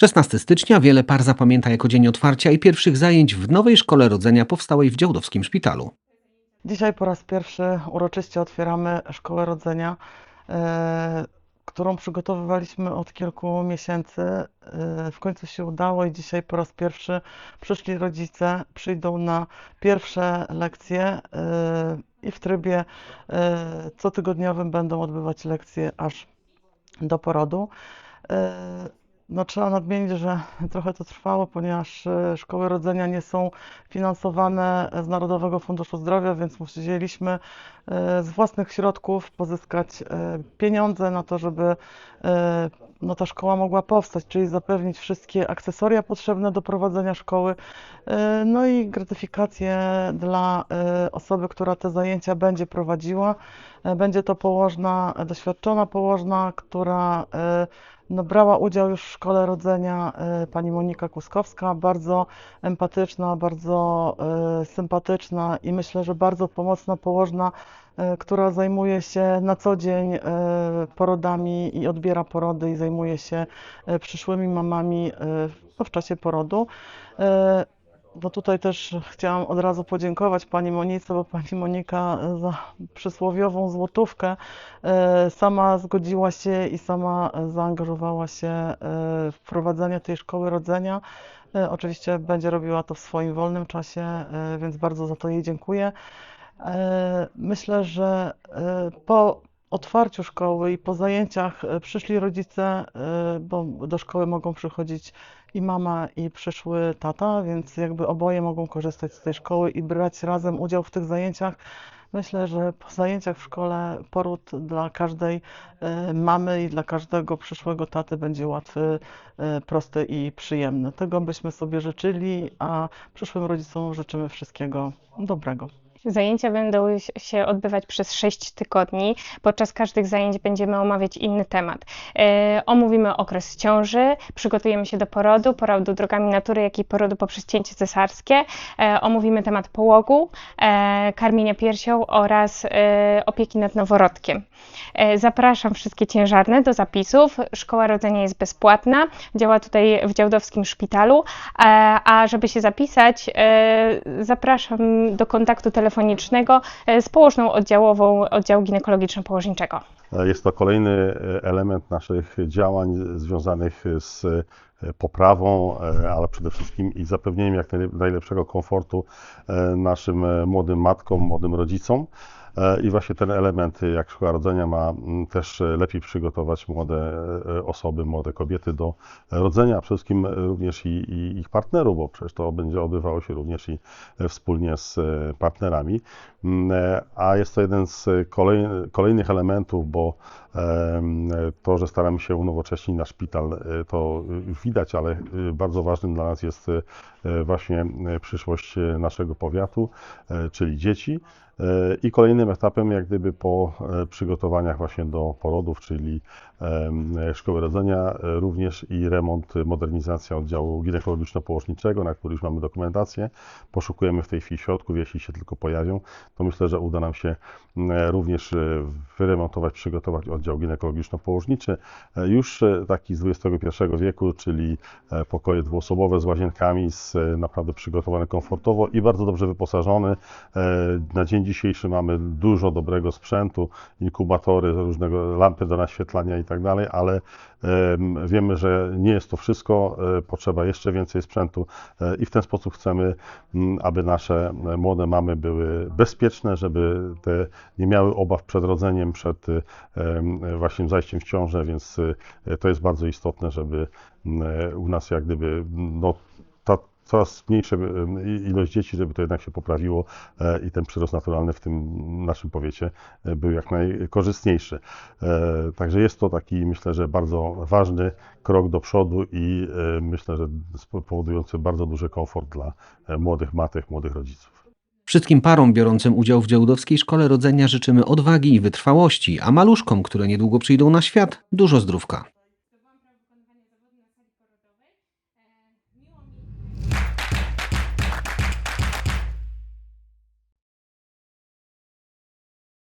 16 stycznia wiele par zapamięta jako dzień otwarcia i pierwszych zajęć w nowej szkole rodzenia powstałej w Działdowskim Szpitalu. Dzisiaj po raz pierwszy uroczyście otwieramy Szkołę Rodzenia, e, którą przygotowywaliśmy od kilku miesięcy. E, w końcu się udało i dzisiaj po raz pierwszy przyszli rodzice, przyjdą na pierwsze lekcje e, i w trybie e, cotygodniowym będą odbywać lekcje aż do porodu. No, trzeba nadmienić, że trochę to trwało, ponieważ e, szkoły rodzenia nie są finansowane z Narodowego Funduszu Zdrowia, więc musieliśmy e, z własnych środków pozyskać e, pieniądze na to, żeby no, ta szkoła mogła powstać, czyli zapewnić wszystkie akcesoria potrzebne do prowadzenia szkoły, no i gratyfikację dla osoby, która te zajęcia będzie prowadziła. Będzie to położna, doświadczona położna, która no, brała udział już w szkole rodzenia e, pani Monika Kuskowska, bardzo empatyczna, bardzo e, sympatyczna i myślę, że bardzo pomocna położna, e, która zajmuje się na co dzień porodami i odbiera porody i zajmuje się przyszłymi mamami w czasie porodu. E, no tutaj też chciałam od razu podziękować Pani Monice, bo Pani Monika za przysłowiową złotówkę e, sama zgodziła się i sama zaangażowała się e, w prowadzenie tej szkoły rodzenia. E, Oczywiście będzie robiła to w swoim wolnym czasie, e, więc bardzo za to jej dziękuję. E, Myślę, że e, po otwarciu szkoły i po zajęciach e, przyszli rodzice, e, bo do szkoły mogą przychodzić i mama, i przyszły tata, więc jakby oboje mogą korzystać z tej szkoły i brać razem udział w tych zajęciach. Myślę, że po zajęciach w szkole poród dla każdej e, mamy i dla każdego przyszłego taty będzie łatwy, prosty i przyjemny. Tego byśmy sobie życzyli, a przyszłym rodzicom życzymy wszystkiego dobrego. Zajęcia będą się odbywać przez 6 tygodni. Podczas każdych zajęć będziemy omawiać inny temat. E, omówimy okres ciąży, przygotujemy się do porodu, porodu drogami natury, jak i porodu poprzez cięcie cesarskie. E, omówimy temat połogu, e, karmienia piersią oraz opieki nad noworodkiem. Zapraszam wszystkie ciężarne do zapisów. Szkoła rodzenia jest bezpłatna. Działa tutaj w Działdowskim Szpitalu. A żeby się zapisać, zapraszam do kontaktu telefonicznego e, z położną oddziałową oddziału ginekologiczno-położniczego. Jest to kolejny e, element naszych działań związanych z e, poprawą, e, ale przede wszystkim i zapewnieniem jak najlep- najlepszego komfortu e, naszym e, młodym matkom, młodym rodzicom. E, I właśnie ten element, jak szkoła rodzenia, ma mm, też lepiej przygotować młode e, osoby, młode kobiety do rodzenia, a przede wszystkim również i, i ich partnerów, bo przecież to będzie odbywało się również i wspólnie z e, partnerami. Mm, A jest to jeden z kolej, kolejnych elementów, bo to, że staramy się unowocześnić nasz szpital, to już widać, ale bardzo ważnym dla nas jest właśnie przyszłość naszego powiatu, czyli dzieci. I kolejnym etapem, jak gdyby po e, przygotowaniach właśnie do porodów, czyli szkoły rodzenia, e, również i remont, modernizacja oddziału ginekologiczno-położniczego, na który już mamy dokumentację. Poszukujemy w tej chwili środków, jeśli się tylko pojawią, to myślę, że uda nam się również e, wyremontować, przygotować oddział ginekologiczno-położniczy. Już taki z XXI wieku, czyli pokoje dwuosobowe z łazienkami, z, naprawdę przygotowany komfortowo i bardzo dobrze wyposażony. Na dzień dzisiejszy mamy dużo dobrego sprzętu, inkubatory, różnego lampy do naświetlania i tak dalej, ale em, wiemy, że nie jest to wszystko, e, potrzeba jeszcze więcej sprzętu e, i w ten sposób chcemy, m, aby nasze e, młode mamy były bezpieczne, żeby te nie miały obaw przed rodzeniem, przed właśnie zajściem w ciążę, więc to jest bardzo istotne, żeby m, e, u nas jak gdyby no, coraz mniejsza ilość dzieci, żeby to jednak się poprawiło e, i ten przyrost naturalny w tym naszym powiecie e, był jak najkorzystniejszy. E, Także jest to taki, myślę, że bardzo ważny krok do przodu i e, myślę, że powodujący bardzo duży komfort dla e, młodych matek, młodych rodziców. Wszystkim parom biorącym udział w Działdowskiej Szkole Rodzenia życzymy odwagi i wytrwałości, a maluszkom, które niedługo przyjdą na świat, dużo zdrówka.